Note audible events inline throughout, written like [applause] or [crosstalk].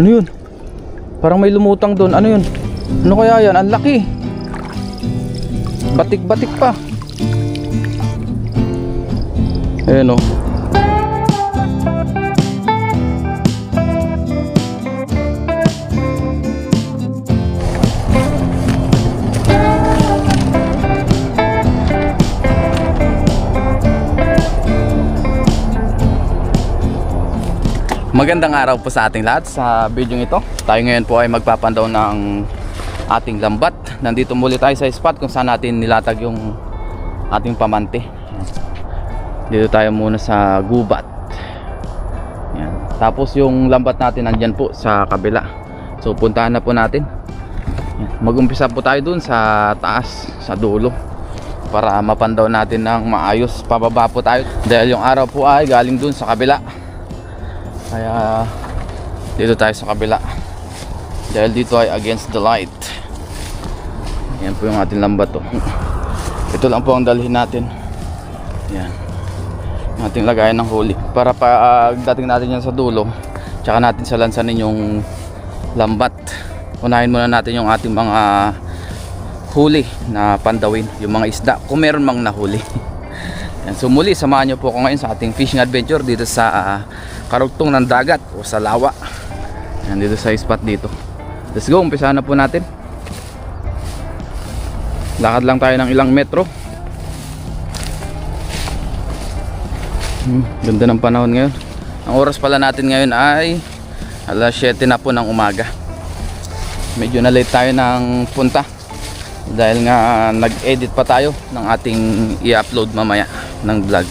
Ano yun? Parang may lumutang doon. Ano yun? Ano kaya yan? Ang laki. Batik-batik pa. Ayan o. Magandang araw po sa ating lahat sa video ito. Tayo ngayon po ay magpapandaw ng ating lambat. Nandito muli tayo sa spot kung saan natin nilatag yung ating pamante. Dito tayo muna sa gubat. Yan. Tapos yung lambat natin nandyan po sa kabila. So puntahan na po natin. Mag-umpisa po tayo dun sa taas, sa dulo para mapandaw natin ng maayos. Pababa po tayo dahil yung araw po ay galing dun sa kabila. Kaya dito tayo sa kabila. Dahil dito ay against the light. Yan po yung ating lambat to. Ito lang po ang dalhin natin. Yan. Yung ating lagayan ng huli. Para pag dating natin yan sa dulo, tsaka natin sa lansanin yung lambat. Unahin muna natin yung ating mga huli na pandawin. Yung mga isda. Kung meron mang nahuli. [laughs] Yan. So muli, samahan nyo po ako ngayon sa ating fishing adventure dito sa ah, karugtong ng dagat o sa lawa. Yan dito sa spot dito. Let's go, umpisa na po natin. Lakad lang tayo ng ilang metro. Hmm, ganda ng panahon ngayon. Ang oras pala natin ngayon ay alas 7 na po ng umaga. Medyo na late tayo ng punta dahil nga nag-edit pa tayo ng ating i-upload mamaya ng vlog.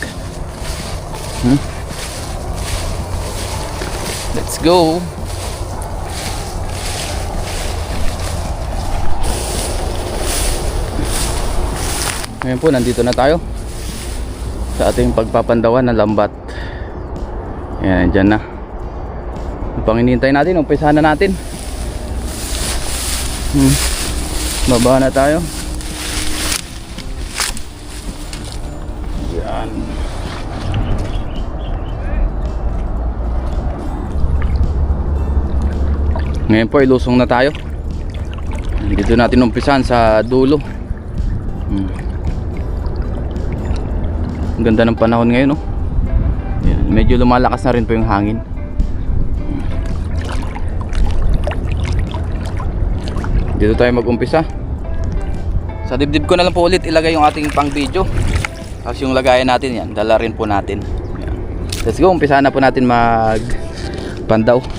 Hmm? Let's go. Ngayon po, nandito na tayo sa ating pagpapandawan ng lambat. Yan, dyan na. Ang panginintay natin, umpisa na natin. Hmm. Baba na tayo. Ngayon po ilusong na tayo. Dito natin umpisan sa dulo. Hmm. Ang ganda ng panahon ngayon, no? Yan. Medyo lumalakas na rin po yung hangin. Dito tayo mag-umpisa. Sa dibdib ko na lang po ulit ilagay yung ating pang video. Tapos yung lagayan natin yan, dala rin po natin. Let's go, umpisa na po natin mag pandaw.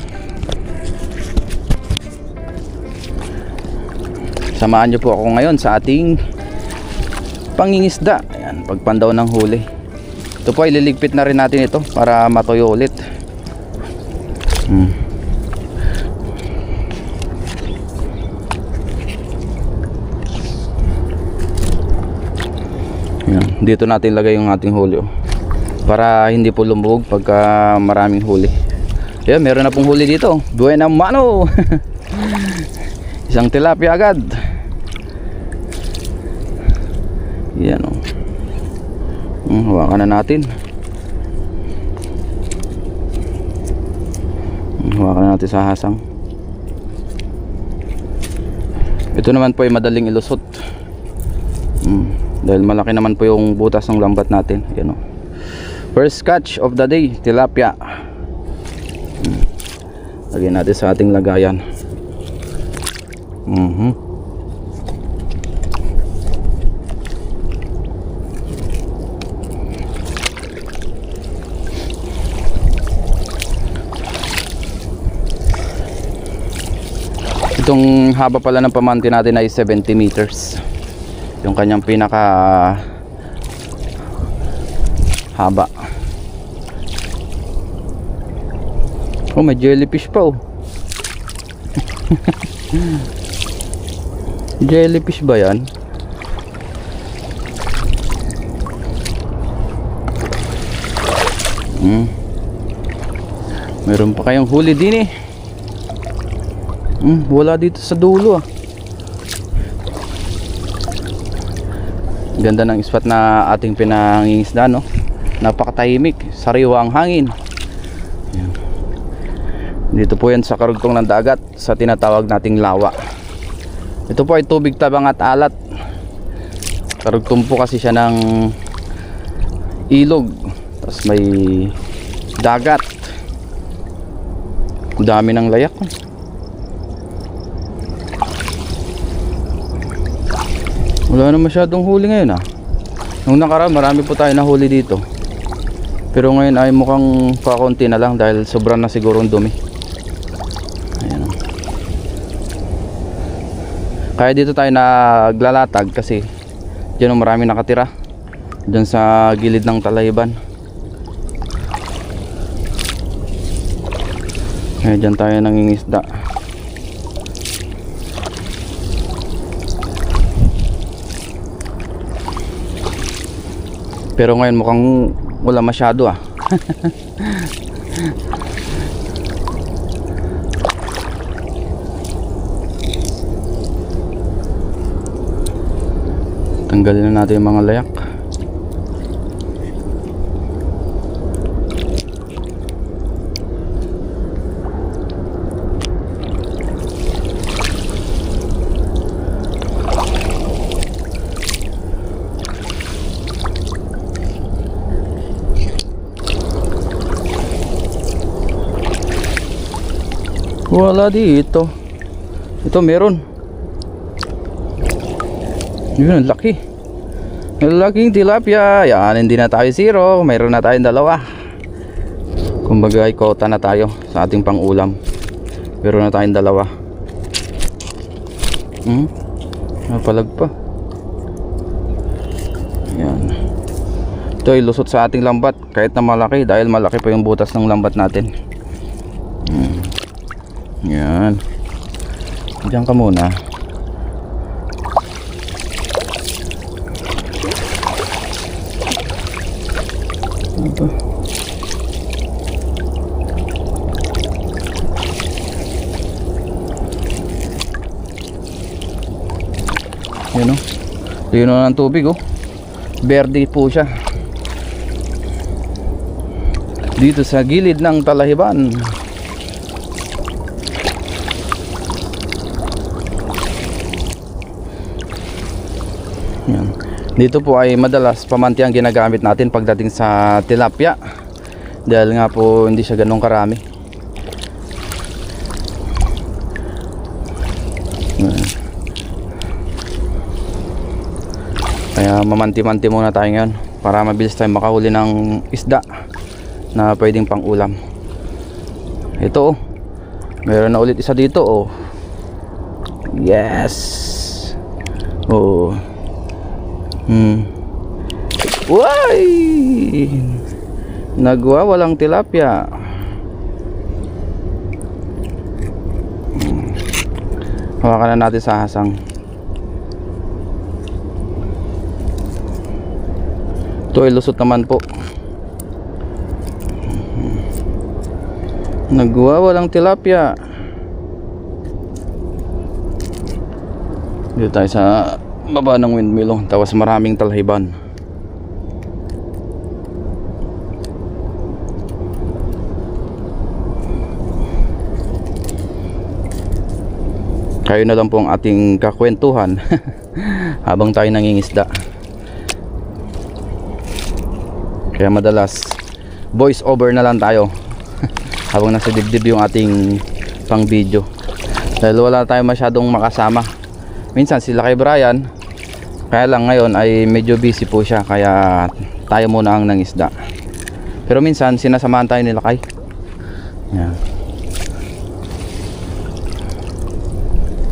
Samahan nyo po ako ngayon sa ating pangingisda. Ayan, pagpandaw ng huli. Ito po, ililigpit na rin natin ito para matuyo ulit. Hmm. Dito natin lagay yung ating huli oh. Para hindi po lumubog pagka maraming huli. Yan, meron na pong huli dito. Buena mano. [laughs] Isang tilapia agad. Yan oh. Hmm, hawakan na natin. Hmm, Hawakan na natin sa hasang. Ito naman po ay madaling ilusot. Hmm. Dahil malaki naman po yung butas ng lambat natin. Yan o. First catch of the day, tilapia. Hmm. Lagyan natin sa ating lagayan. Mhm. Itong haba pala ng pamante natin ay 70 meters. Yung kanyang pinaka haba. Oh may jellyfish pa oh. [laughs] Jellyfish ba yan? Hmm. meron pa kayong huli din eh hmm, wala dito sa dulo ah Ganda ng spot na ating pinangingisda no. Napakatahimik, sariwa ang hangin. Yan. Dito po yan sa karugtong ng dagat sa tinatawag nating lawa. Ito po ay tubig tabang at alat. Karugtong po kasi siya ng ilog. Tapos may dagat. Ang Dami ng layak. oh. Wala na masyadong huli ngayon ah. Nung nakaraan marami po tayo nahuli dito. Pero ngayon ay mukhang pakunti na lang dahil sobrang na siguro ang dumi. Ayan. oh. Kaya dito tayo naglalatag kasi diyan oh, marami nakatira. Diyan sa gilid ng Talayban. Kaya diyan tayo nangingisda. Pero ngayon mukhang wala masyado ah. [laughs] Tanggalin na natin yung mga layak. Wala dito. Ito meron. Yun, ang laki. Laking tilapia. Yan, hindi na tayo zero. Mayroon na tayong dalawa. Kumbaga, ay kota na tayo sa ating pangulam. Meron na tayong dalawa. Hmm? Napalag pa. Yan. Ito ay lusot sa ating lambat. Kahit na malaki. Dahil malaki pa yung butas ng lambat natin. Yan. Diyan ka muna. Ba? Yan o. Lino ng tubig oh. Verde po siya. Dito sa gilid ng talahiban. Dito po ay madalas pamanti ang ginagamit natin pagdating sa tilapia. Dahil nga po hindi siya ganun karami. Kaya mamanti-manti muna tayo ngayon para mabilis tayong makahuli ng isda na pwedeng pang ulam. Ito oh. Meron na ulit isa dito oh. Yes. Oh. Hmm. Uy! Nagwa walang tilapia. Hmm. Hawakan na natin sa hasang. Ito ay lusot naman po. Nagwa walang tilapia. Dito tayo sa baba ng windmill. Tapos maraming talhiban. Kayo na lang po ang ating kakwentuhan [laughs] habang tayo nangingisda. Kaya madalas voice over na lang tayo [laughs] habang nasa dibdib yung ating pang video. Dahil wala tayong masyadong makasama. Minsan sila kay Brian, kaya lang ngayon ay medyo busy po siya kaya tayo muna ang nangisda. Pero minsan sinasamahan tayo nila kay. Yan.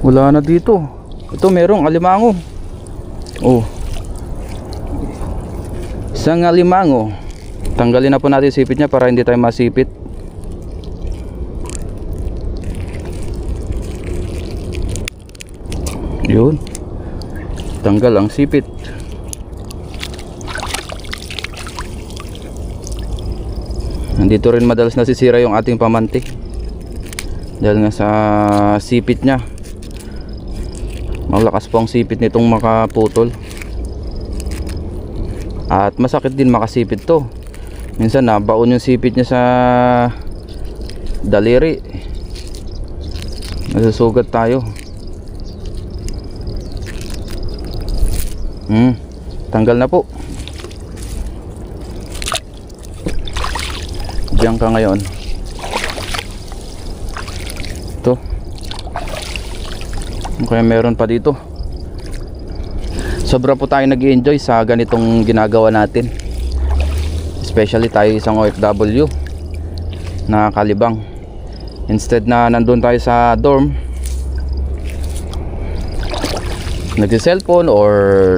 Wala na dito. Ito merong alimango. Oh. Isang alimango. Tanggalin na po natin sipit niya para hindi tayo masipit. Yun. Tanggal ang sipit. Nandito rin madalas nasisira yung ating pamanti. Dahil nga sa sipit niya. Malakas po ang sipit nitong makaputol. At masakit din makasipit to. Minsan na baon yung sipit niya sa daliri. Nasusugat tayo. Hmm. Tanggal na po. Diyan ka ngayon. Ito. Kaya meron pa dito. Sobra po tayo nag enjoy sa ganitong ginagawa natin. Especially tayo isang OFW na kalibang. Instead na nandun tayo sa dorm, nagsi-cellphone or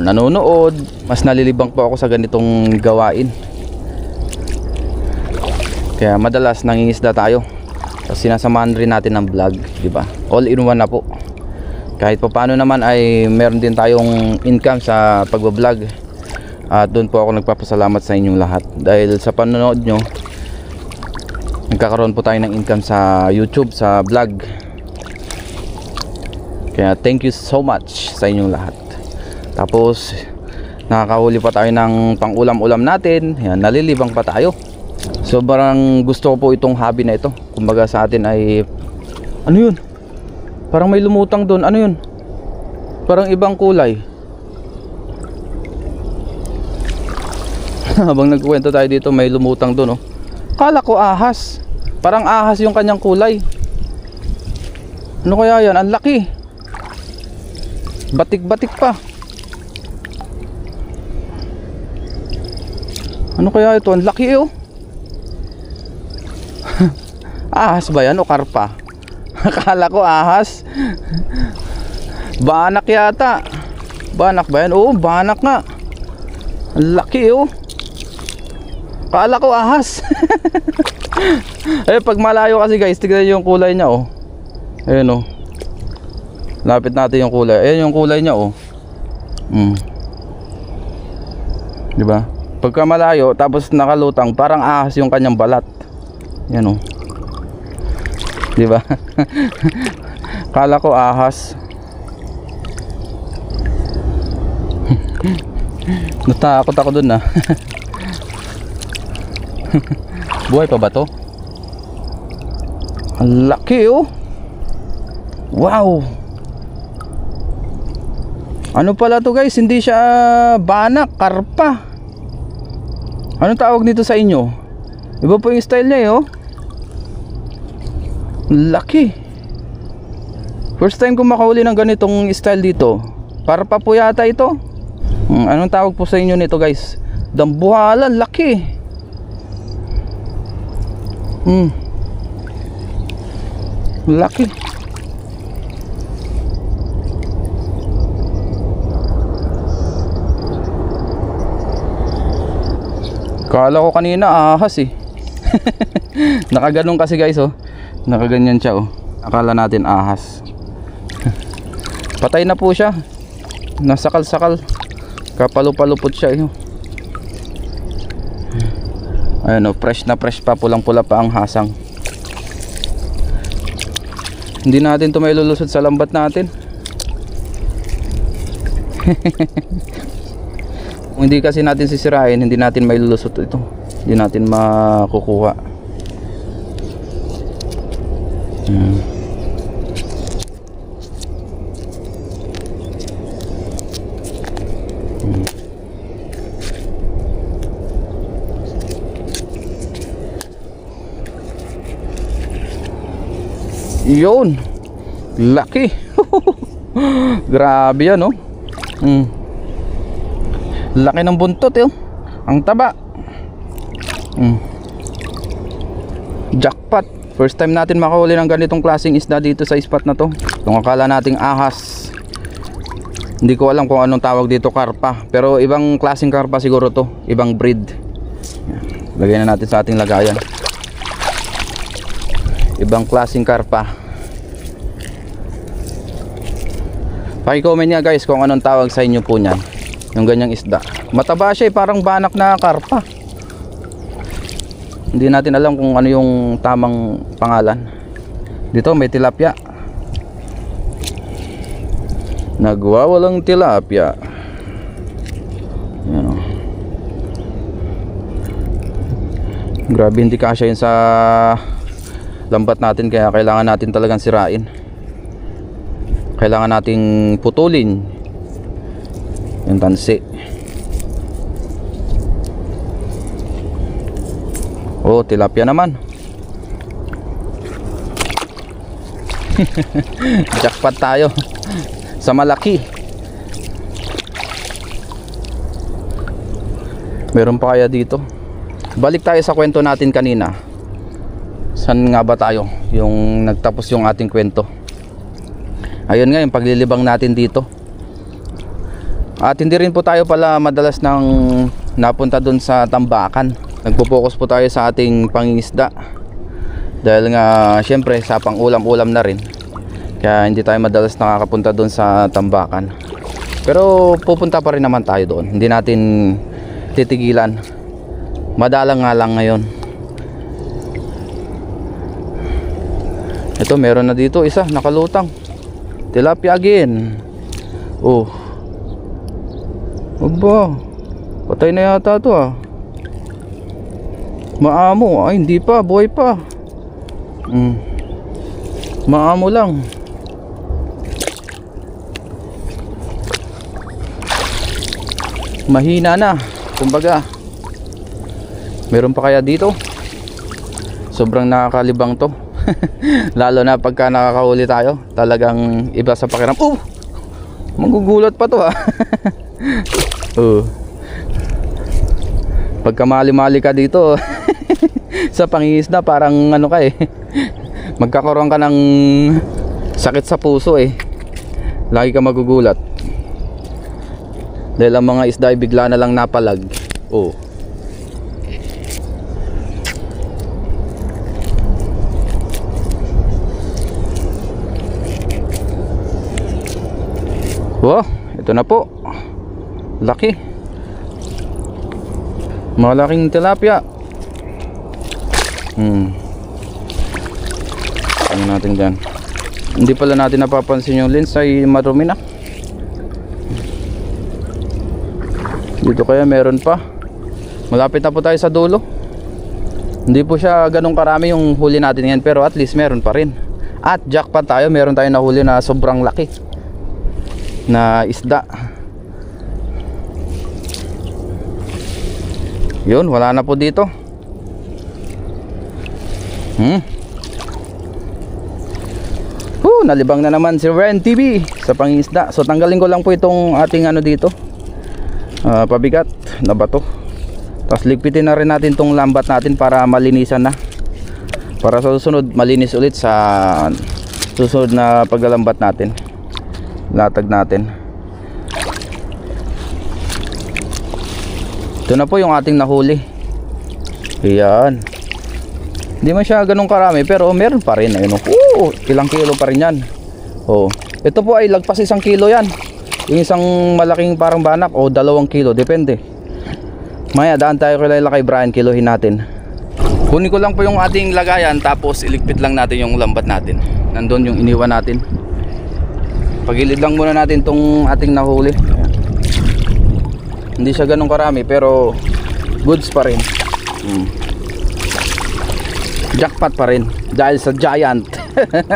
nanonood, mas nalilibang po ako sa ganitong gawain. Kaya madalas nangingisda tayo. Tapos sinasamahan rin natin ng vlog, di ba? All in one na po. Kahit pa paano naman ay meron din tayong income sa pagbablog. At doon po ako nagpapasalamat sa inyong lahat. Dahil sa panonood nyo, nagkakaroon po tayo ng income sa YouTube, sa vlog. Kaya thank you so much sa inyong lahat. Tapos nakakahuli pa tayo ng pang-ulam-ulam natin. Yan, nalilibang pa tayo. Sobrang gusto ko po itong hobby na ito. Kumbaga sa atin ay ano yun? Parang may lumutang doon. Ano yun? Parang ibang kulay. [laughs] Habang nagkuwento tayo dito, may lumutang doon, oh. Kala ko ahas. Parang ahas yung kanyang kulay. Ano kaya yan? Ang laki. Batik-batik pa. Ano kaya ito? Ang laki eh, oh. [laughs] ahas ba yan o karpa? [laughs] Akala ko ahas. Banak yata. Banak ba yan? Oo, banak nga. Ang laki oh. Kala ko ahas. [laughs] eh pag malayo kasi guys, tignan yung kulay niya oh. Ayun oh. Lapit natin yung kulay. Ayun yung kulay niya oh. Mm. 'Di ba? Pagka malayo tapos nakalutang, parang ahas yung kanyang balat. Yan oh. 'Di ba? [laughs] Kala ko ahas. [laughs] Natakot ako dun ah. [laughs] Buhay pa ba to? Ang laki oh. Wow. Ano pala to guys? Hindi siya banak, karpa. Anong tawag nito sa inyo? Iba po yung style niya eh oh. Laki. First time ko makahuli ng ganitong style dito. Karpa po yata ito. Hmm, anong tawag po sa inyo nito guys? Dambuhalan, laki. Hmm. Laki. Kala ko kanina ahas eh. [laughs] Nakaganon kasi guys oh. Nakaganyan siya oh. Akala natin ahas. [laughs] Patay na po siya. Nasakal-sakal. Kapalo-palupot siya eh. oh. Ayan o, fresh na fresh pa, pulang-pula pa ang hasang. Hindi natin to may lulusot sa lambat natin. [laughs] Kung hindi kasi natin sisirain, hindi natin may lulusot ito. Hindi natin makukuha. Hmm. Yun. Laki. [laughs] Grabe yan, oh. Mm. Laki ng buntot, eh. oh. Ang taba. Mm. Jackpot. First time natin makahuli ng ganitong klaseng isda dito sa spot na to. Kung akala nating ahas. Hindi ko alam kung anong tawag dito karpa. Pero ibang klaseng karpa siguro to. Ibang breed. Lagyan na natin sa ating lagayan ibang klaseng karpa paki-comment nga guys kung anong tawag sa inyo po niyan yung ganyang isda. Mataba siya eh, parang banak na karpa. Hindi natin alam kung ano yung tamang pangalan. Dito may tilapia. Nagwawalang tilapia. Yan o grabe hindi kasya yun sa lambat natin kaya kailangan natin talagang sirain. Kailangan nating putulin yung tansi. Oh tilapia naman. [laughs] Jackpot tayo. Sa malaki. Meron pa kaya dito? Balik tayo sa kwento natin kanina. Saan nga ba tayo? Yung nagtapos yung ating kwento. Ayun nga yung paglilibang natin dito at hindi rin po tayo pala madalas nang napunta dun sa tambakan. Nagpo-focus po tayo sa ating pangingisda. Dahil nga syempre sa pang ulam ulam na rin. Kaya hindi tayo madalas nakakapunta dun sa tambakan. Pero pupunta pa rin naman tayo doon. Hindi natin titigilan. Madalang nga lang ngayon. Ito meron na dito isa nakalutang. Tilapia again. Oh aba patay na yata to ah. Maamo. Ay hindi pa. Buhay pa. Mm. maamo lang. Mahina na kumbaga. Meron pa kaya dito? Sobrang nakakalibang to. [laughs] Lalo na pagka nakakahuli tayo talagang iba sa pakiram oh magugulat pa to ha [laughs] oh. Pagka mali-mali ka dito [laughs] sa pangingisda parang ano ka eh. [laughs] Magkakaroon ka ng sakit sa puso eh. Lagi ka magugulat. Dahil ang mga isda ay bigla na lang napalag. Oh. Wow, ito na po. Laki. Malaking tilapia. Hmm. Ano natin dyan? Hindi pala natin napapansin yung lens ay marumi na. Dito kaya meron pa. Malapit na po tayo sa dulo. Hindi po siya ganun karami yung huli natin ngayon pero at least meron pa rin. At jackpot tayo, meron tayong nahuli na sobrang laki na isda. Yun, wala na po dito. Hmm. Woo, nalibang na naman si Ren TV sa pangisda. So tanggalin ko lang po itong ating ano dito. Ah, pabigat na bato. Tapos ligpitin na rin natin tong lambat natin para malinisan na. Para sa susunod malinis ulit sa susunod na paglalambat natin latag natin ito na po yung ating nahuli. Yan hindi man siya ganun karami pero meron pa rin. Ayun, oh, ilang kilo pa rin yan. Oh. ito po ay lagpas isang kilo yan. Yung isang malaking parang banak o dalawang kilo depende. Maya daan tayo kay kay Brian. Kilohin natin. Kunin ko lang po yung ating lagayan tapos iligpit lang natin yung lambat natin. Nandun yung iniwan natin. Pagilid lang muna natin tong ating nahuli hindi siya ganun karami pero goods pa rin hmm. jackpot pa rin dahil sa giant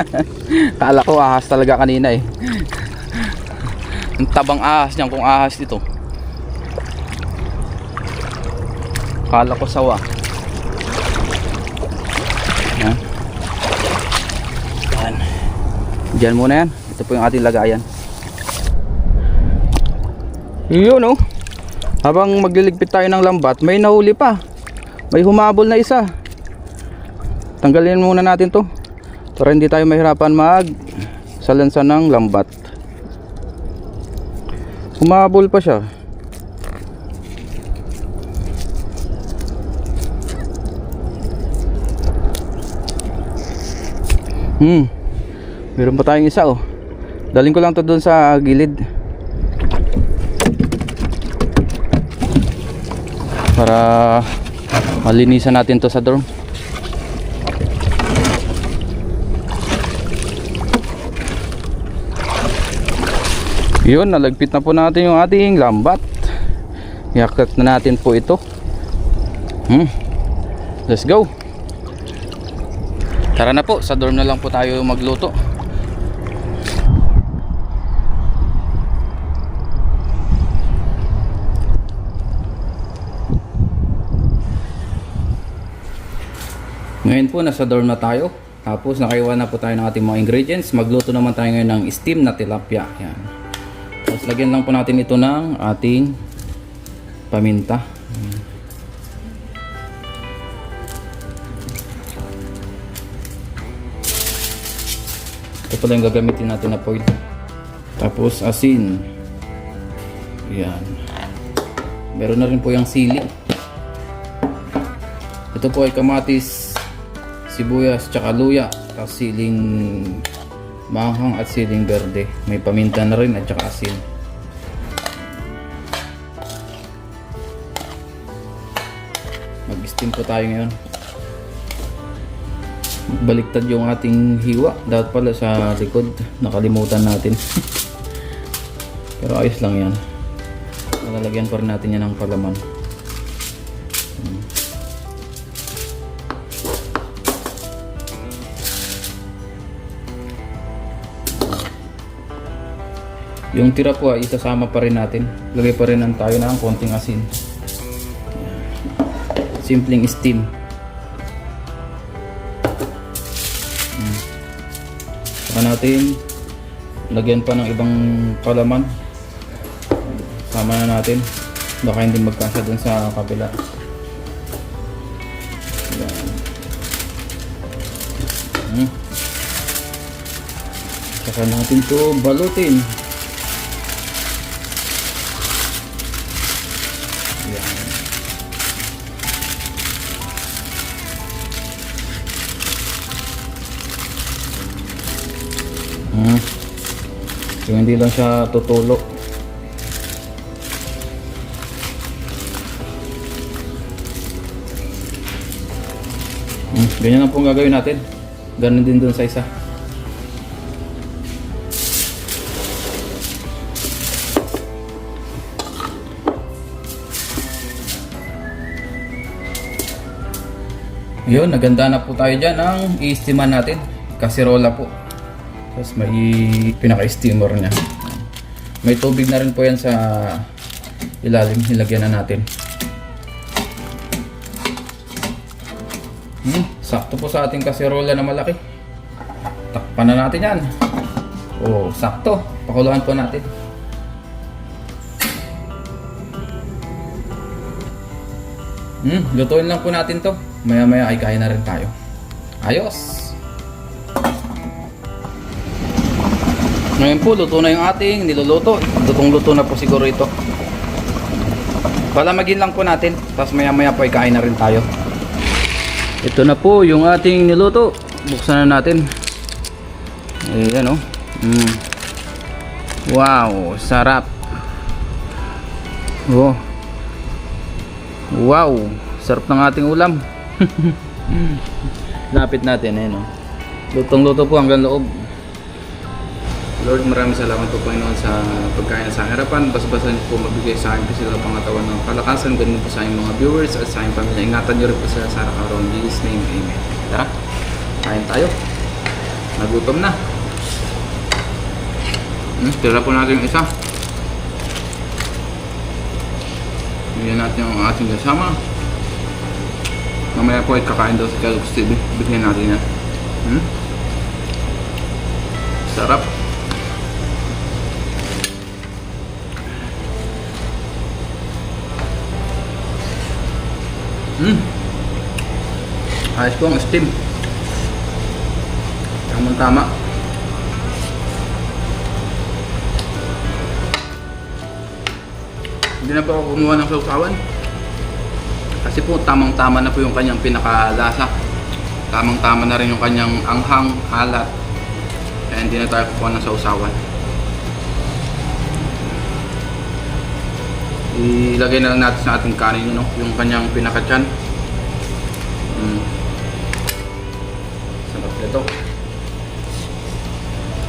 [laughs] kala ko ahas talaga kanina eh [laughs] ang tabang ahas niyan kung ahas dito kala ko sawa yan yan Diyan muna yan. Ito po yung ating lagayan. Yun oh. Habang magliligpit tayo ng lambat, may nahuli pa. May humabol na isa. Tanggalin muna natin to. Para hindi tayo mahirapan mag salansa ng lambat. Humabol pa siya. Hmm. Meron pa tayong isa oh. Daling ko lang to doon sa gilid. Para malinisan natin to sa dorm. Yun, nalagpit na po natin yung ating lambat. Yakat na natin po ito. Hmm. Let's go. Tara na po, sa dorm na lang po tayo magluto. Ngayon po, nasa dorm na tayo. Tapos nakaiwan na po tayo ng ating mga ingredients. Magluto naman tayo ngayon ng steam na tilapia. Yan. Tapos lagyan lang po natin ito ng ating paminta. Ito pala yung gagamitin natin na foil. Tapos asin. Yan. Meron na rin po yung sili. Ito po ay kamatis, sibuyas, tsaka luya, tapos siling manghang at siling berde. May paminta na rin at tsaka asin. Mag-steam po tayo ngayon. Baliktad yung ating hiwa. Dapat pala sa likod. Nakalimutan natin. [laughs] Pero ayos lang yan. Malalagyan pa rin natin yan ng palaman. Yung tira po ay isasama pa rin natin. Lagay pa rin ng tayo ng konting asin. Simpleng steam. Mm. Saka natin lagyan pa ng ibang palaman. Sama na natin. Baka hindi magkasya dun sa kabila. Yan. Mm. Saka natin to balutin. Hindi lang siya tutulo. Hmm. Ganyan lang pong gagawin natin. Ganun din dun sa isa. Yun, naganda na po tayo dyan ang i-steaman natin. Kasirola po. Tapos may pinaka-steamer niya. May tubig na rin po yan sa ilalim. Nilagyan na natin. Hmm, sakto po sa ating kasirola na malaki. Takpan na natin yan. Oh, sakto. Pakuluan po natin. Hmm, lutuin lang po natin to. Maya maya ay kain na rin tayo. Ayos! Ngayon po, luto na yung ating niluluto. Lutong luto na po siguro ito. Palamagin lang po natin. Tapos maya maya po ay kain na rin tayo. Ito na po yung ating niluto. Buksan na natin. Ayan o. Mm. Wow, sarap. Oh. Wow, sarap ng ating ulam. [laughs] Lapit natin, ayun oh. Lutong-luto po hanggang loob. Lord, maraming salamat po Panginoon sa pagkain sa harapan. Basta-basta niyo po mabigay sa akin kasi ng pangatawan ng kalakasan. Ganun po sa inyong mga viewers at sa inyong pamilya. Ingatan niyo rin po sila sa araw-araw. In Jesus name, Amen. Tara, kain tayo. Nagutom na. Hmm, tira po natin yung isa. Bigyan natin yung ating kasama. Mamaya po ay kakain daw si Calux TV. Bigyan natin yan. Hmm? Sarap. Hmm. Ayos po ang steam. Tamang tama. Hindi na po ako kumuha ng sausawan. Kasi po tamang-tama na po yung kanyang pinakalasa. Tamang-tama na rin yung kanyang anghang, alat. Kaya hindi na tayo kukuha ng sausawan. Ilagay na lang natin sa ating kanin no? yung kanyang pinakatyan. Mm. Sarap nito.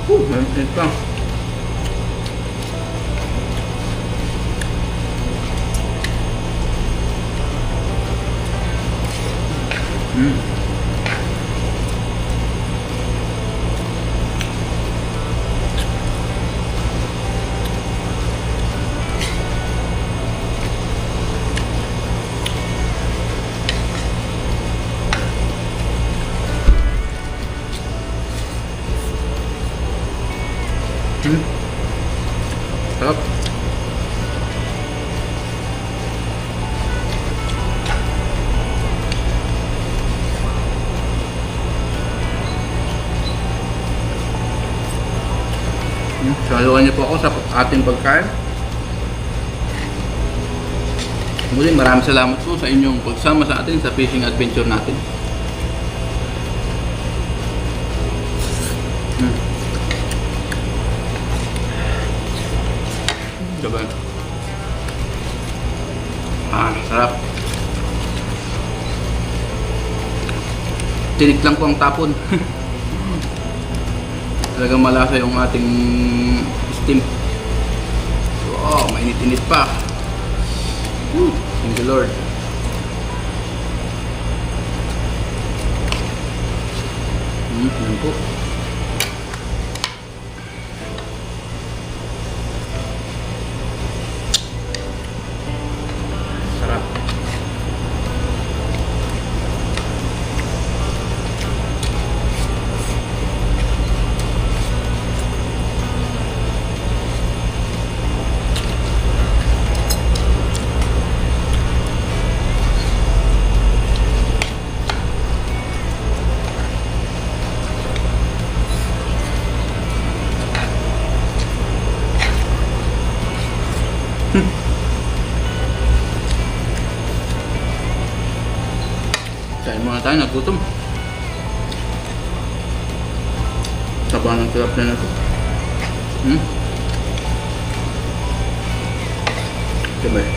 Uh, may pinit pa. Ating pagkain. Muli, maraming salamat po sa inyong pagsama sa atin sa fishing adventure natin. Mm. Diba? Ah, sarap. Tinik lang po ang tapon. [laughs] Talagang malasa yung ating steam. Wow, mainit-init pa. Woo, thank you Lord. Hmm, yan po. Tayo, nagutom. Taba ng sarap na ito. Hmm? Diba?